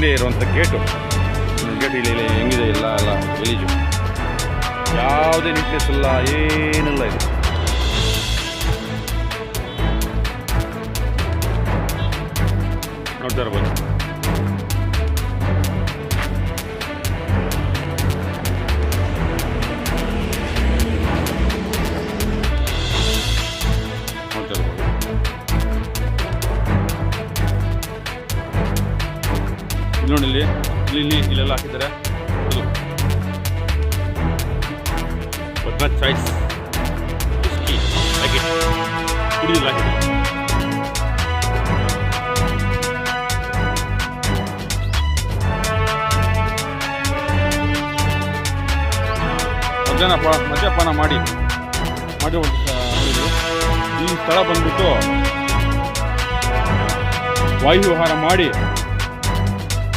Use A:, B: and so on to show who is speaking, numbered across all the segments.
A: ಮುಂದೆ ಇರುವಂಥ gate gate ಇಲ್ಲಿ ಹೆಂಗಿದೆ ಇಲ್ಲ, ಅಲ್ಲ ಗಲೀಜು ಯಾವುದೇ ನೀಟ್ನೆಸ್ ಇಲ್ಲ, ಏನಿಲ್ಲ ಇದು. ನೋಡ್ತಾ ಇರ್ಬೋದು. ಕುಡಿದಿಲ್ಲ ಮಧ್ಯಾಹ್ನ ಪ ಮದ್ಯಪಾನ ಮಾಡಿ ಮಾಡಿ ಒಂದು ಸ- ಇದು. ಈ ಸ್ಥಳ ಬಂದ್ಬಿಟ್ಟು ವಾಯುವಿಹಾರ ಮಾಡಿ,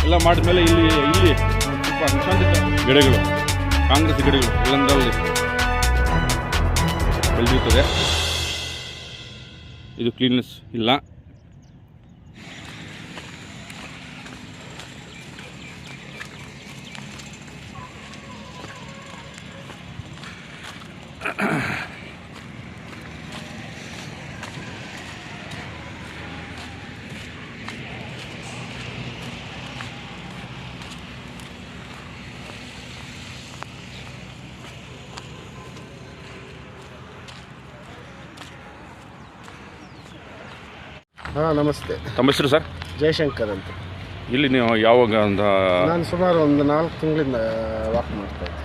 A: ಎಲ್ಲ ಮಾಡಿದ್ಮೇಲೆ ಇಲ್ಲಿ ಇಲ್ಲಿ ಒಂದ್ ಸ್ವಲ್ಪ ವಿಶ್ರಾಂತಿ ಗಿಡಗಳು, ಕಾಂಗ್ರೆಸ್ ಗಿಡಗಳು, ಎಲ್ಲಂದ್ರಲ್ಲಿ ಬೆಳೆದಿರ್ತದೆ ಇದು ಕ್ಲೀನ್ನೆಸ್ ಇಲ್ಲ.
B: ಹಾಂ ನಮಸ್ತೆ.
A: ತಮ್ಮ ಹೆಸರು ಸರ್?
B: ಜಯಶಂಕರ್ ಅಂತ.
A: ಇಲ್ಲಿ ನೀವು ಯಾವಾಗ ಅಂತ?
B: ನಾನು ಸುಮಾರು ಒಂದು ನಾಲ್ಕು ತಿಂಗಳಿಂದ ವಾಕ್ ಮಾಡ್ತಾ ಇದ್ದೆ.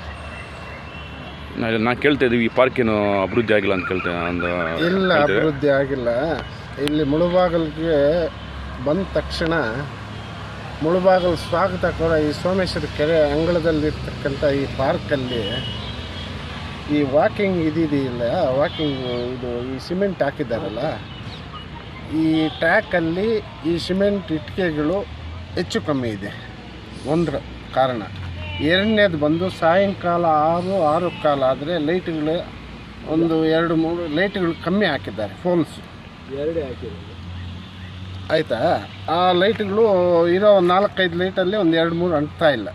A: ನಾನು ಕೇಳ್ತಾ ಇದ್ದೀವಿ ಈ ಪಾರ್ಕ್ ಏನು ಅಭಿವೃದ್ಧಿ ಆಗಿಲ್ಲ ಅಂತ ಕೇಳ್ತೇನೆ ಅಂದ
B: ಇಲ್ಲ. ಅಭಿವೃದ್ಧಿ ಆಗಿಲ್ಲ. ಇಲ್ಲಿ ಮುಳುಬಾಗಲ್ಗೆ ಬಂದ ತಕ್ಷಣ ಮುಳುಬಾಗಲ್ ಸ್ವಾಗತ ಕೂಡ ಈ ಸೋಮೇಶ್ವರ ಕೆರೆ ಅಂಗಳದಲ್ಲಿರ್ತಕ್ಕಂಥ ಈ ಪಾರ್ಕಲ್ಲಿ ಈ ವಾಕಿಂಗ್ ಇದಿದೆಯಲ್ಲ ವಾಕಿಂಗ್ ಇದು ಈ ಸಿಮೆಂಟ್ ಹಾಕಿದ್ದಾರಲ್ಲ ಈ ಟ್ರ್ಯಾಕಲ್ಲಿ ಈ ಸಿಮೆಂಟ್ ಇಟ್ಟಿಗೆಗಳು ಹೆಚ್ಚು ಕಮ್ಮಿ ಇದೆ. ಒಂದ್ರ ಕಾರಣ. ಎರಡನೇದು ಬಂದು ಸಾಯಂಕಾಲ ಆರು ಆರು ಕಾಲ ಆದರೆ ಲೈಟ್ಗಳು ಒಂದು ಎರಡು ಮೂರು ಲೈಟ್ಗಳು ಕಮ್ಮಿ ಹಾಕಿದ್ದಾರೆ ಫೋನ್ಸ್
C: ಎರಡೇ ಹಾಕಿದ್ದಾರೆ
B: ಆಯಿತಾ? ಆ ಲೈಟ್ಗಳು ಇರೋ ಒಂದು ನಾಲ್ಕೈದು ಲೈಟಲ್ಲಿ ಒಂದು ಎರಡು ಮೂರು ಅಂಟ್ತಾ ಇಲ್ಲ.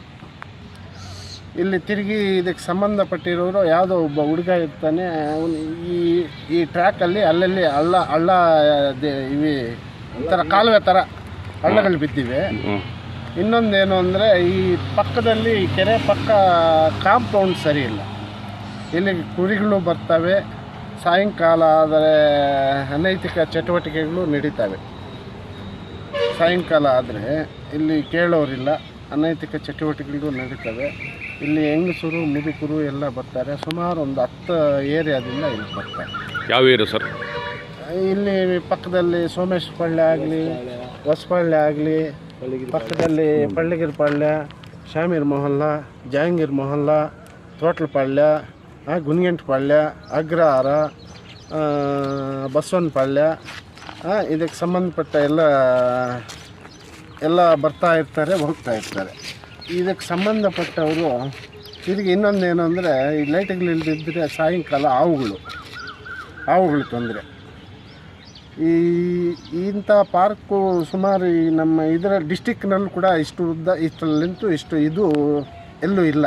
B: ಇಲ್ಲಿ ತಿರುಗಿ ಇದಕ್ಕೆ ಸಂಬಂಧಪಟ್ಟಿರೋರು ಯಾವುದೋ ಒಬ್ಬ ಹುಡುಗ ಇರ್ತಾನೆ ಅವನು ಈ ಈ ಟ್ರ್ಯಾಕಲ್ಲಿ ಅಲ್ಲಲ್ಲಿ ಹಳ್ಳ ಹಳ್ಳ ಇವಿ ಇವೆ ಒಂಥರ ಕಾಲುವೆ ಥರ ಹಳ್ಳಗಳು ಬಿದ್ದಿವೆ. ಇನ್ನೊಂದೇನು ಅಂದರೆ ಈ ಪಕ್ಕದಲ್ಲಿ ಈ ಕೆರೆ ಪಕ್ಕ ಕಾಂಪೌಂಡ್ ಸರಿ ಇಲ್ಲ. ಇಲ್ಲಿ ಕುರಿಗಳು ಬರ್ತವೆ ಸಾಯಂಕಾಲ ಆದರೆ ಅನೈತಿಕ ಚಟುವಟಿಕೆಗಳು ನಡೀತವೆ. ಸಾಯಂಕಾಲ ಆದರೆ ಇಲ್ಲಿ ಕೇಳೋರಿಲ್ಲ ಅನೈತಿಕ ಚಟುವಟಿಕೆಗಳು ನಡೀತವೆ. ಇಲ್ಲಿ ಹೆಂಗಸರು ಮುದುಕರು ಎಲ್ಲ ಬರ್ತಾರೆ. ಸುಮಾರು ಒಂದು ಹತ್ತು ಏರಿಯಾದಿಂದ ಇಲ್ಲಿ ಬರ್ತಾರೆ.
A: ಯಾವ ಏರಿಯಾ ಸರ್?
B: ಇಲ್ಲಿ ಪಕ್ಕದಲ್ಲಿ ಸೋಮೇಶ್ವರ ಪಳ್ಳಿ ಆಗಲಿ ಹೊಸಪಳ್ಳಿ ಆಗಲಿ ಪಕ್ಕದಲ್ಲಿ ಪಳ್ಳಿಗಿರಿ ಪಾಳ್ಯ ಶಾಮೀರ್ ಮೊಹಲ್ಲ ಜಹಾಂಗೀರ್ ಮೊಹಲ್ಲ ತೋಟ್ಲ ಪಾಳ್ಯ ಆ, ಗುನ್ಗಂಟ್ ಪಾಳ್ಯ ಅಗ್ರಹಾರ ಆ, ಬಸವನ ಪಾಳ್ಯ ಆ, ಇದಕ್ಕೆ ಸಂಬಂಧಪಟ್ಟ ಎಲ್ಲ ಎಲ್ಲ ಬರ್ತಾ ಇರ್ತಾರೆ ಹೋಗ್ತಾ ಇರ್ತಾರೆ. ಇದಕ್ಕೆ ಸಂಬಂಧಪಟ್ಟವರು ಇದಕ್ಕೆ ಇನ್ನೊಂದು ಏನು ಅಂದರೆ, ಈ ಲೈಟ್ಗಳು ಇಲ್ದಿದ್ದರೆ ಸಾಯಂಕಾಲ ಹಾವುಗಳು ಹಾವುಗಳು ತೊಂದರೆ. ಈ, ಇಂಥ ಪಾರ್ಕು ಸುಮಾರು ಈ ನಮ್ಮ ಇದರ ಡಿಸ್ಟಿಕ್ನಲ್ಲೂ ಕೂಡ ಇಷ್ಟು ಉದ್ದ, ಇಷ್ಟರಲ್ಲಿಂತೂ ಇಷ್ಟು ಇದು ಎಲ್ಲೂ ಇಲ್ಲ.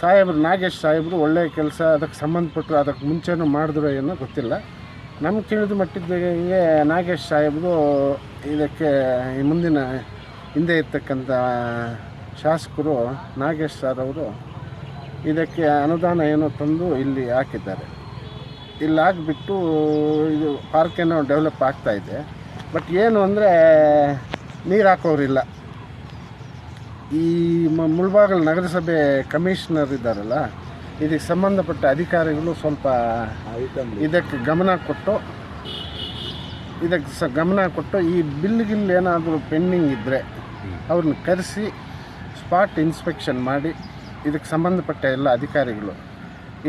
B: ಸಾಹೇಬ್ರು, ನಾಗೇಶ್ ಸಾಹೇಬರು ಒಳ್ಳೆಯ ಕೆಲಸ, ಅದಕ್ಕೆ ಸಂಬಂಧಪಟ್ಟರು, ಅದಕ್ಕೆ ಮುಂಚೆನೂ ಮಾಡಿದ್ರು ಏನೋ ಗೊತ್ತಿಲ್ಲ. ನಮ್ಗೆ ತಿಳಿದ ಮಟ್ಟಿದ್ದಂಗೆ ನಾಗೇಶ್ ಸಾಹೇಬರು ಇದಕ್ಕೆ ಈ ಮುಂದಿನ ಹಿಂದೆ ಇರ್ತಕ್ಕಂಥ ಶಾಸಕರು ನಾಗೇಶ್ ಸರ್ ಅವರು ಇದಕ್ಕೆ ಅನುದಾನ ಏನೋ ತಂದು ಇಲ್ಲಿ ಹಾಕಿದ್ದಾರೆ. ಇಲ್ಲಿ ಹಾಕಿಬಿಟ್ಟು ಇದು ಪಾರ್ಕ್ ಏನೋ ಡೆವಲಪ್ ಆಗ್ತಾ ಇದೆ. ಬಟ್ ಏನು ಅಂದರೆ ನೀರು ಹಾಕೋರಿಲ್ಲ. ಈ ಮುಳ್ಬಾಗಲ್ ನಗರಸಭೆ ಕಮಿಷನರ್ ಇದ್ದಾರಲ್ಲ ಇದಕ್ಕೆ ಸಂಬಂಧಪಟ್ಟ ಅಧಿಕಾರಿಗಳು ಸ್ವಲ್ಪ ಇದಕ್ಕೆ ಗಮನ ಕೊಟ್ಟು ಇದಕ್ಕೆ ಸ ಗಮನ ಕೊಟ್ಟು ಈ ಬಿಲ್ ಗಿಲ್ ಏನಾದರೂ ಪೆಂಡಿಂಗ್ ಇದ್ದರೆ ಅವ್ರನ್ನ ಕರೆಸಿ ಸ್ಪಾಟ್ ಇನ್ಸ್ಪೆಕ್ಷನ್ ಮಾಡಿ ಇದಕ್ಕೆ ಸಂಬಂಧಪಟ್ಟ ಎಲ್ಲ ಅಧಿಕಾರಿಗಳು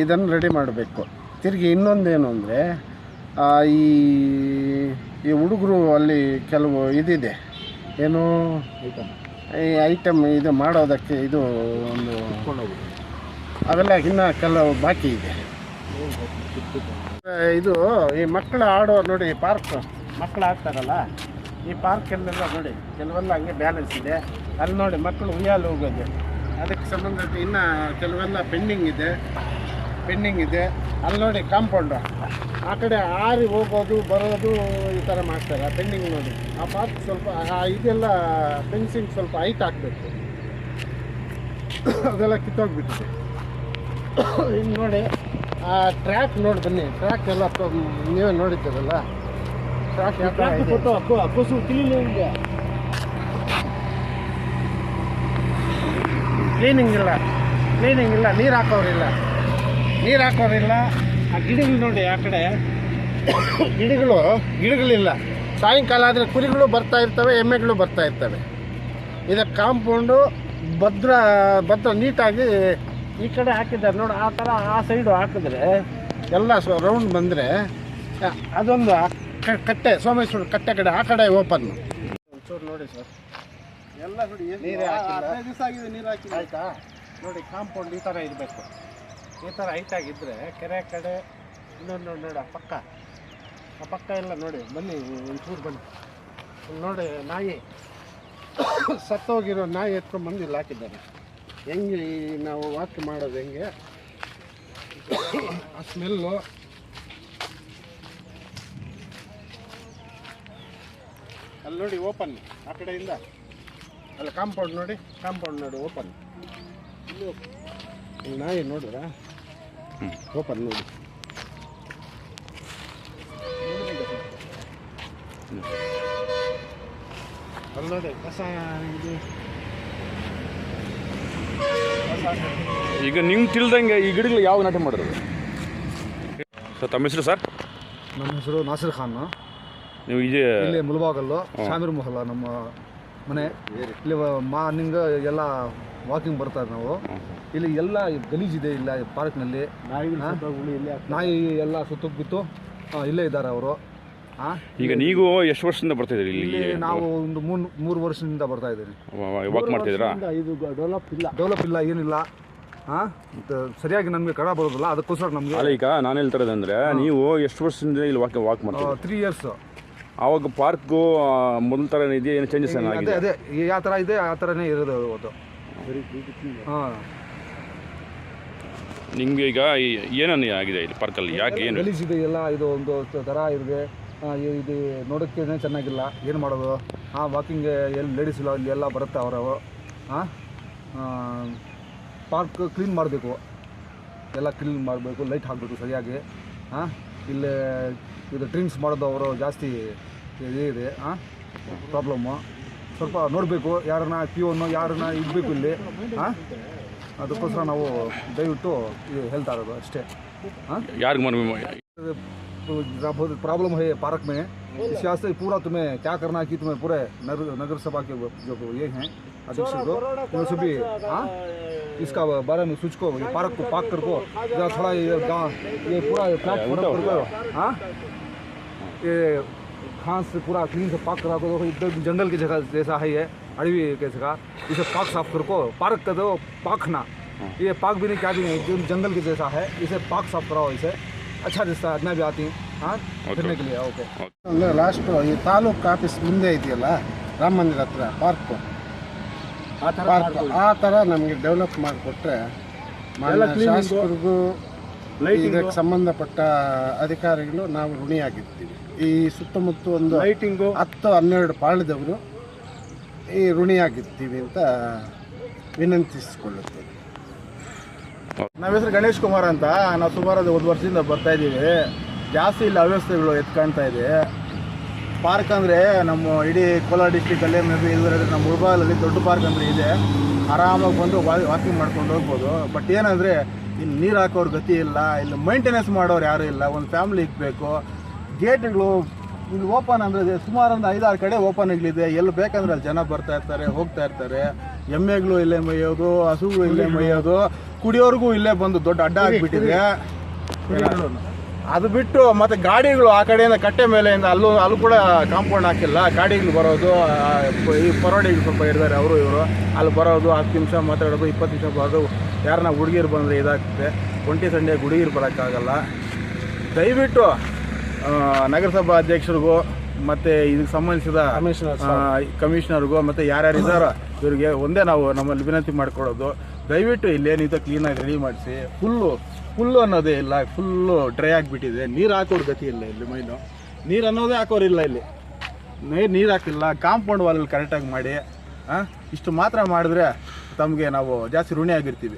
B: ಇದನ್ನು ರೆಡಿ ಮಾಡಬೇಕು. ತಿರುಗಿ ಇನ್ನೊಂದೇನು ಅಂದರೆ ಈ ಈ ಹುಡುಗರು ಅಲ್ಲಿ ಕೆಲವು ಇದಿದೆ. ಏನು? ಈ ಐಟಮ್ ಇದು ಮಾಡೋದಕ್ಕೆ ಇದು ಒಂದು ಅವೆಲ್ಲ ಇನ್ನೂ ಕೆಲವು ಬಾಕಿ ಇದೆ. ಇದು ಈ ಮಕ್ಕಳು ಆಡೋ ನೋಡಿ ಪಾರ್ಕ್ ಮಕ್ಕಳು ಆಡ್ತಾರಲ್ಲ, ಈ ಪಾರ್ಕಲ್ಲೆಲ್ಲ ನೋಡಿ, ಕೆಲವೆಲ್ಲ ಹಂಗೆ ಬ್ಯಾಲೆನ್ಸ್ ಇದೆ. ಅಲ್ಲಿ ನೋಡಿ ಮಕ್ಕಳು ಉಯ್ಯಾಲು ಹೋಗೋದು. ಅದಕ್ಕೆ ಸಂಬಂಧಪಟ್ಟ ಇನ್ನು ಕೆಲವೆಲ್ಲ ಪೆಂಡಿಂಗ್ ಇದೆ. ಪೆಂಡಿಂಗ್ ಇದೆ. ಅಲ್ಲಿ ನೋಡಿ ಕಾಂಪೌಂಡು. ಆ ಕಡೆ ಆರಿ ಹೋಗೋದು ಬರೋದು ಈ ಥರ ಮಾಡ್ತಾರೆ. ಆ ಪೆಂಡಿಂಗ್ ನೋಡಿ. ಆ ಪಾರ್ಕ್ ಸ್ವಲ್ಪ ಇದೆಲ್ಲ ಫೆನ್ಸಿಂಗ್ ಸ್ವಲ್ಪ ಹೈಟ್ ಹಾಕಬೇಕು. ಅದೆಲ್ಲ ಕಿತ್ತೋಗ್ಬಿಟ್ಟಿದೆ. ಇನ್ನು ನೋಡಿ ಆ ಟ್ರ್ಯಾಕ್ ನೋಡಿ ಬನ್ನಿ. ಟ್ರ್ಯಾಕ್ ಎಲ್ಲ ನೀವೇ ನೋಡಿದ್ದೀರಲ್ಲ? ಟ್ರ್ಯಾಕ್ ಯಾವ ಥರ ಕ್ಲೀನ್
C: ಕೊಸು ತಿಳಿಲಿ ನಿಮಗೆ
B: ಕ್ಲೀನಿಂಗ್ ಇಲ್ಲ ಕ್ಲೀನಿಂಗ್ ಇಲ್ಲ ನೀರು ಹಾಕೋರಿಲ್ಲ. ನೀರು ಹಾಕೋರಿಲ್ಲ. ಆ ಗಿಡಗಳು ನೋಡಿ ಆ ಕಡೆ. ಗಿಡಗಳು, ಗಿಡಗಳಿಲ್ಲ. ಸಾಯಂಕಾಲ ಆದರೆ ಕುರಿಗಳು ಬರ್ತಾ ಇರ್ತವೆ, ಎಮ್ಮೆಗಳು ಬರ್ತಾ ಇರ್ತವೆ. ಇದಕ್ಕೆ ಕಾಂಪೌಂಡು ಭದ್ರ ಭದ್ರ ನೀಟಾಗಿ ಈ ಕಡೆ ಹಾಕಿದ್ದಾರೆ. ನೋಡಿ, ಆ ಥರ ಆ ಸೈಡು ಹಾಕಿದ್ರೆ ಎಲ್ಲ ಸೊ ರೌಂಡ್ ಬಂದರೆ ಅದೊಂದು ಕಟ್ಟೆ, ಸೋಮೇಶ್ವರ ಕಟ್ಟೆ ಕಡೆ, ಆ ಕಡೆ ಓಪನ್ ಒಂಚೂರು ನೋಡಿ ಸರ್. ಎಲ್ಲ ನೋಡಿ ನೀರು ಹಾಕಿಲ್ಲ.
C: ದಿವಸ ಆಗಿದೆ ನೀರು ಹಾಕಿ
B: ಆಯ್ತಾ? ನೋಡಿ ಕಾಂಪೌಂಡ್ ಈ ಥರ ಇರಬೇಕು. ಈ ಥರ ಹೈಟ್ ಆಗಿದ್ರೆ ಕೆರೆ ಕಡೆ ಇನ್ನೊಂದು ನೋಡಿ ನೋಡಿ ಆ ಪಕ್ಕ. ಆ ಪಕ್ಕ ಎಲ್ಲ ನೋಡಿ ಬನ್ನಿ ಒಂಚೂರು ಬನ್ನಿ. ನೋಡಿ ನಾಯಿ. ಸತ್ತೋಗಿರೋ ನಾಯಿ ಎತ್ಕೊಂಡು ಬಂದು ಇಲ್ಲಿ ಹಾಕಿದ್ದಾರೆ. ಹೆಂಗೆ ಈ ನಾವು ವಾಕ್ ಮಾಡೋದು ಹೆಂಗೆ? ಆ ಸ್ಮೆಲ್ಲು ಅಲ್ಲಿ ನೋಡಿ ಓಪನ್ ಆ ಕಡೆಯಿಂದ. ಅಲ್ಲಿ ಕಾಂಪೌಂಡ್ ನೋಡಿ ಕಾಂಪೌಂಡ್ ನೋಡಿ ಓಪನ್ ಇಲ್ಲಿ ನಾಯಿ ನೋಡಿದ್ರ? ಓಪನ್ ನೋಡಿ. ಅಲ್ಲಿ ನೋಡಿ ಕಸ ಇದು.
A: ಈಗ ನಿಮ್ಗೆ ತಿಳ್ದಂಗೆ ಈ ಗಿಡಗಳು ಯಾವ ನಾಟಿ ಮಾಡಿರೋದು? ಸರ್ ತಮ್ಮ ಹೆಸರು ಸರ್?
C: ನಮ್ಮ ಹೆಸರು ನಾಸಿರ್ ಖಾನ್.
A: ನೀವು ಇದೇ
C: ಇಲ್ಲಿ ಮುಲ್ಬಾಗಲ್ಲು ಶಾಮೀರ್ ಮೊಹಲ್ಲ ನಮ್ಮ ಮನೆ ಇಲ್ಲಿ ಮಾರ್ನಿಂಗ್ ಎಲ್ಲ ವಾಕಿಂಗ್ ಬರ್ತಾರೆ ನಾವು. ಇಲ್ಲಿ ಎಲ್ಲ ಗಲೀಜಿದೆ ಇಲ್ಲ ಪಾರ್ಕ್ನಲ್ಲಿ ನಾಯಿ ಎಲ್ಲ ಸುತ್ತೋಗ್ಬಿಟ್ಟು ಇಲ್ಲೇ ಇದ್ದಾರೆ ಅವರು. ಹಾಂ
A: ಈಗ ನೀವು ಎಷ್ಟು ವರ್ಷದಿಂದ ಬರ್ತಾ ಇದ್ದೀರಿ
C: ಇಲ್ಲಿ? ನಾವು ಒಂದು ಮೂರು ಮೂರು ವರ್ಷದಿಂದ ಬರ್ತಾ ಇದ್ದೀವಿ.
A: ವಾಕ್ ಮಾಡ್ತಿದ್ದೀರಾ
B: ಇದು ಡೆವಲಪ್ ಇಲ್ಲ.
C: ಡೆವಲಪ್ ಇಲ್ಲ ಏನಿಲ್ಲ. ಹಾಂ ಸರಿಯಾಗಿ ನಮಗೆ ಕಡ ಬರೋದಿಲ್ಲ ಅದಕ್ಕೋಸ್ಕರ ನಮಗೆ
A: ಅಲ್ಲ ಈಗ ನಾನು ಹೇಳ್ತಾ ಇರೋದಂದ್ರೆ ನೀವು ಎಷ್ಟು ವರ್ಷದಿಂದ ಇಲ್ಲಿ ವಾಕ್ ವಾಕ್ ಮಾಡ್ತೀರಾ
C: ತ್ರೀ ಇಯರ್ಸ್
A: ಆವಾಗ ಪಾರ್ಕು ಮೊದಲ ಥರ ಇದೆಯಾ? ಏನು ಚೇಂಜಸ್
C: ಅದೇ
A: ಏನಾಗಿದೆ
C: ಅದೇ ಯಾವ ಥರ ಇದೆ ಆ ಥರನೇ ಇರೋದು ಅದು ಹಾಂ.
A: ನಿಮಗೆ ಈಗ ಏನೇನು ಏನನ್ನ ಆಗಿದೆ ಇಲ್ಲಿ ಪಾರ್ಕಲ್ಲಿ? ಯಾಕೆ ಏನು?
C: ಗಲೀಜಿದೆ ಎಲ್ಲ ಇದು ಒಂದು ಥರ ಇದೆ. ಆ, ಇ- ಇದು ನೋಡೋಕ್ಕೆ ಚೆನ್ನಾಗಿಲ್ಲ. ಏನು ಮಾಡೋದು? ಹಾಂ ವಾಕಿಂಗ್ ಎಲ್ಲಿ ಲೇಡೀಸ್ ಇಲ್ಲ ಇಲ್ಲಿ ಎಲ್ಲ ಬರುತ್ತೆ ಅವರು ಹಾಂ ಪಾರ್ಕ್ ಕ್ಲೀನ್ ಮಾಡಬೇಕು. ಎಲ್ಲ ಕ್ಲೀನ್ ಮಾಡಬೇಕು ಲೈಟ್ ಹಾಕಬೇಕು ಸರಿಯಾಗಿ. ಹಾಂ ಇಲ್ಲಿ ಇದು ಡ್ರಿಂಕ್ಸ್ ಮಾಡೋದು ಅವರು ಜಾಸ್ತಿ ಇದೇ ಇದೆ ಹಾಂ ಪ್ರಾಬ್ಲಮ್ಮು ಸ್ವಲ್ಪ ನೋಡಬೇಕು ಯಾರನ್ನ ಕ್ಯೂವನ್ನು ಯಾರನ್ನ ಇಡಬೇಕು ಇಲ್ಲಿ ಹಾಂ ಅದಕ್ಕೋಸ್ಕರ ನಾವು ದಯವಿಟ್ಟು ಇದು ಹೇಳ್ತಾ ಇರೋದು ಅಷ್ಟೇ हाँ
A: ಯಾರಿಗೆ ಮನವಿ
C: तो बहुत प्रॉब्लम है पार्क में इस वास्ते पूरा तुम्हें क्या करना है कि तुम्हें पूरे नगर नगर सभा के जो ये हैं अध्यक्ष को उन सभी हाँ इसका बारे में सोच को ये पार्क को पाक कर को जरा थोड़ा ये गाँव ये पूरा फ्लैट पूरा कर को हाँ ये घास से पूरा क्लीन से पाक करा को एकदम जंगल की जगह जैसा है ये अड़वी के जगह इसे पाक साफ कर को पार्क कर दो पाखना ये पाक भी नहीं क्या भी नहीं एकदम जंगल के जैसा है इसे पाक साफ कराओ इसे अच्छा रिश्ता अदना भी आती हैं हाँ फिरने के लिए ओके
B: ಅಂದ್ರೆ ಲಾಸ್ಟು ಈ ತಾಲೂಕು ಆಫೀಸ್ ಮುಂದೆ ಇದೆಯಲ್ಲ ರಾಮ ಮಂದಿರ ಹತ್ರ ಪಾರ್ಕು ಪಾರ್ಕ್ ಆ ಥರ ನಮಗೆ ಡೆವಲಪ್ ಮಾಡಿಕೊಟ್ರೆ ಶಾಸಕರಿಗೂ ಇದಕ್ಕೆ ಸಂಬಂಧಪಟ್ಟ ಅಧಿಕಾರಿಗಳು ನಾವು ಋಣಿಯಾಗಿರ್ತೀವಿ ಈ ಸುತ್ತಮುತ್ತ ಒಂದು
C: ಲೈಟಿಂಗು
B: ಹತ್ತು ಹನ್ನೆರಡು ಪಾಳದವರು ಈ ಋಣಿಯಾಗಿರ್ತೀವಿ ಅಂತ ವಿನಂತಿಸಿಕೊಳ್ಳುತ್ತೇವೆ
C: ನಮ್ಮ ಹೆಸರು ಗಣೇಶ್ ಕುಮಾರ್ ಅಂತ. ನಾವು ಸುಮಾರು ಒಂದು ವರ್ಷದಿಂದ ಬರ್ತಾ ಇದ್ದೀವಿ. ಜಾಸ್ತಿ ಇಲ್ಲಿ ಅವ್ಯವಸ್ಥೆಗಳು ಎತ್ಕಾಣ್ತಾ ಇದೆ. ಪಾರ್ಕ್ ಅಂದರೆ ನಮ್ಮ ಇಡೀ ಕೋಲಾರ ಡಿಸ್ಟಿಕಲ್ಲೇ ಮೇಬಿ ಇದರಲ್ಲಿ ನಮ್ಮ ಮುಳಬಾಗಲಲ್ಲಿ ದೊಡ್ಡ ಪಾರ್ಕ್ ಅಂದರೆ ಇದೆ. ಆರಾಮಾಗಿ ಬಂದು ವಾಕಿಂಗ್ ಮಾಡ್ಕೊಂಡು ಹೋಗ್ಬೋದು. ಬಟ್ ಏನಂದರೆ ಇಲ್ಲಿ ನೀರು ಹಾಕೋರು ಗತಿ ಇಲ್ಲ. ಇಲ್ಲಿ ಮೈಂಟೆನೆನ್ಸ್ ಮಾಡೋರು ಯಾರೂ ಇಲ್ಲ. ಒಂದು ಫ್ಯಾಮಿಲಿ ಇಕ್ಬೇಕು ಗೇಟ್ಗಳು ಇಲ್ಲಿ ಓಪನ್ ಅಂದರೆ ಸುಮಾರು ಒಂದು ಐದಾರು ಕಡೆ ಓಪನ್ಗಳಿದೆ. ಎಲ್ಲಿ ಬೇಕಂದ್ರೆ ಅಲ್ಲಿ ಜನ ಬರ್ತಾ ಇರ್ತಾರೆ ಹೋಗ್ತಾ ಇರ್ತಾರೆ. ಎಮ್ಮೆಗಳು ಇಲ್ಲೇ ಮೇಯೋದು ಹಸುಗಳು ಇಲ್ಲೇ ಮೇಯೋದು ಕುಡಿಯೋರ್ಗೂ ಇಲ್ಲೇ ಬಂದು ದೊಡ್ಡ ಅಡ್ಡ ಆಗಿಬಿಟ್ಟಿದೆ. ಅದು ಬಿಟ್ಟು ಮತ್ತೆ ಗಾಡಿಗಳು ಆ ಕಡೆಯಿಂದ ಕಟ್ಟೆ ಮೇಲೆಯಿಂದ ಅಲ್ಲೂ ಅಲ್ಲೂ ಕೂಡ ಕಾಂಪೌಂಡ್ ಹಾಕಿಲ್ಲ. ಗಾಡಿಗಳು ಬರೋದು ಈ ಪರೋಡಿಗಳು ಸ್ವಲ್ಪ ಇರ್ತಾರೆ ಅವರು ಇವರು. ಅಲ್ಲಿ ಬರೋದು ಹತ್ತು ನಿಮಿಷ ಮಾತಾಡೋದು ಇಪ್ಪತ್ತು ನಿಮಿಷ ಬರೋದು. ಯಾರನ್ನ ಹುಡುಗಿರು ಬಂದರೆ ಇದಾಗ್ತದೆ. ಒಂಟಿ ಸಂಡೆ ಹುಡುಗಿರು ಬರೋಕ್ಕಾಗಲ್ಲ. ದಯವಿಟ್ಟು ನಗರಸಭಾ ಅಧ್ಯಕ್ಷರಿಗೂ
D: ಮತ್ತು ಇದಕ್ಕೆ ಸಂಬಂಧಿಸಿದ
B: ಕಮಿಷನರ್
D: ಕಮಿಷನರ್ಗೂ ಮತ್ತು ಯಾರ್ಯಾರು ಇದ್ದಾರೋ ಇವರಿಗೆ ಒಂದೇ ನಾವು ನಮ್ಮಲ್ಲಿ ವಿನಂತಿ ಮಾಡ್ಕೊಳ್ಳೋದು. ದಯವಿಟ್ಟು ಇಲ್ಲೇನಿದೆ ಕ್ಲೀನಾಗಿ ರೆಡಿ ಮಾಡಿಸಿ. ಫುಲ್ಲು ಫುಲ್ಲು ಅನ್ನೋದೇ ಇಲ್ಲ ಫುಲ್ಲು ಡ್ರೈ ಆಗಿಬಿಟ್ಟಿದೆ. ನೀರು ಹಾಕೋರು ಗತಿ ಇಲ್ಲ ಇಲ್ಲಿ ಮೈನು ನೀರು ಅನ್ನೋದೇ ಹಾಕೋರಿಲ್ಲ ಇಲ್ಲಿ ನೀರು ನೀರು ಹಾಕಿಲ್ಲ ಕಾಂಪೌಂಡ್ ವಾಲಲ್ಲಿ ಕರೆಕ್ಟಾಗಿ ಮಾಡಿ ಇಷ್ಟು ಮಾತ್ರ ಮಾಡಿದ್ರೆ ತಮಗೆ ನಾವು ಜಾಸ್ತಿ ಋಣಿ ಆಗಿರ್ತೀವಿ.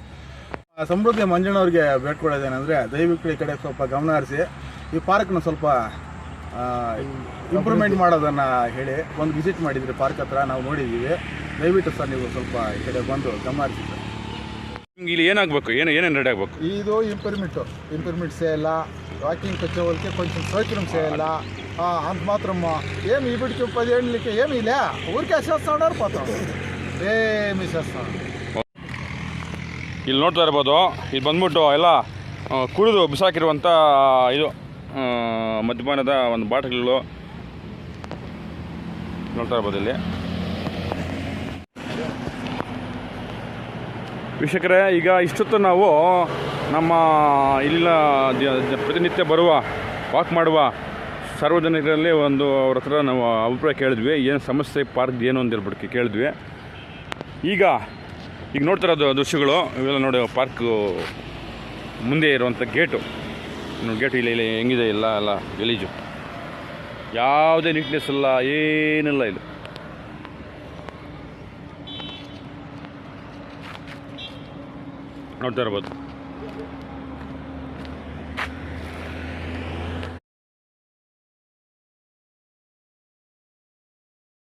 D: ಸಮೃದ್ಧಿ ಮಂಜಣ್ಣವ್ರಿಗೆ ಬೇಡ್ಕೊಳ್ಳೋದೇನೆಂದರೆ ದಯವಿಟ್ಟು ಈ ಕಡೆ ಸ್ವಲ್ಪ ಗಮನ ಹರಿಸಿ. ಈ ಪಾರ್ಕ್ನ ಸ್ವಲ್ಪ ಇಂಪ್ರೂವ್ಮೆಂಟ್ ಮಾಡೋದನ್ನು ಹೇಳಿ ಒಂದು ವಿಸಿಟ್ ಮಾಡಿದ್ರಿ ಪಾರ್ಕ್ ಹತ್ರ ನಾವು ನೋಡಿದ್ದೀವಿ. ದಯವಿಟ್ಟು ಸರ್ ನೀವು ಸ್ವಲ್ಪ ಈ ಕಡೆ ಬಂದು ಗಮನಿಸಿ ಸರ್.
A: ನಿಮ್ಗೆ ಇಲ್ಲಿ ಏನಾಗಬೇಕು? ಏನು ಏನೇನು ರೆಡಿ ಆಗಬೇಕು?
E: ಇದು ಇಂಪ್ರೂವ್ಮೆಂಟು ಇಂಪ್ರೂವ್ಮೆಂಟ್ ಸೇಯಲ್ಲ ವಾಕಿಂಗ್ ಕಚ್ಚೋಲಿಕ್ಕೆ ಕೊಂಚ ಸೇ ಇಲ್ಲ ಅಂತ ಮಾತ್ರ ಏನು ಈ ಬಿಟ್ಟು ಅದು ಹೇಳಲಿಕ್ಕೆ ಏನು ಇಲ್ಲ? ಊರಿಕೆ ಶಾಸ್ತ್ರ ಪಾತ್ರ. ಏ ಮಿಸ್
A: ಇಲ್ಲಿ ನೋಡ್ತಾ ಇರ್ಬೋದು ಇದು ಬಂದ್ಬಿಟ್ಟು ಎಲ್ಲ ಕುಡಿದು ಬಿಸಾಕಿರುವಂಥ ಇದು. ಮದ್ಯಪಾನದ ಒಂದು ಬಾಟಲ್ಗಳು ನೋಡ್ತಾ ಇರ್ಬೋದು ಇಲ್ಲಿ. ವೀಕ್ಷಕರೇ, ಈಗ ಇಷ್ಟೊತ್ತು ನಾವು ನಮ್ಮ ಇಲ್ಲಿನ ಪ್ರತಿನಿತ್ಯ ಬರುವ ವಾಕ್ ಮಾಡುವ ಸಾರ್ವಜನಿಕರಲ್ಲಿ ಒಂದು ಅವ್ರ ಹತ್ರ ನಾವು ಅಭಿಪ್ರಾಯ ಕೇಳಿದ್ವಿ. ಏನು ಸಮಸ್ಯೆ ಪಾರ್ಕ್ ಏನು ಅಂತ ಹೇಳ್ಬಿಟ್ಟು ಕೇಳಿದ್ವಿ. ಈಗ ಈಗ ನೋಡ್ತಾ ಇರೋದು ದೃಶ್ಯಗಳು, ಇವೆಲ್ಲ ನೋಡಿ ಪಾರ್ಕ್ ಮುಂದೆ ಇರುವಂಥ ಗೇಟು ನೋಡಿ ಗೇಟ್ ಇಲ್ಲ, ಇಲ್ಲಿ ಹೆಂಗಿದೆ ಇಲ್ಲ ಎಲ್ಲ ಗಲೀಜು. ಯಾವುದೇ ನೀಟ್ನೆಸ್ ಇಲ್ಲ, ಏನಿಲ್ಲ ಇಲ್ಲಿ. ನೋಡ್ತಾ ಇರ್ಬೋದು.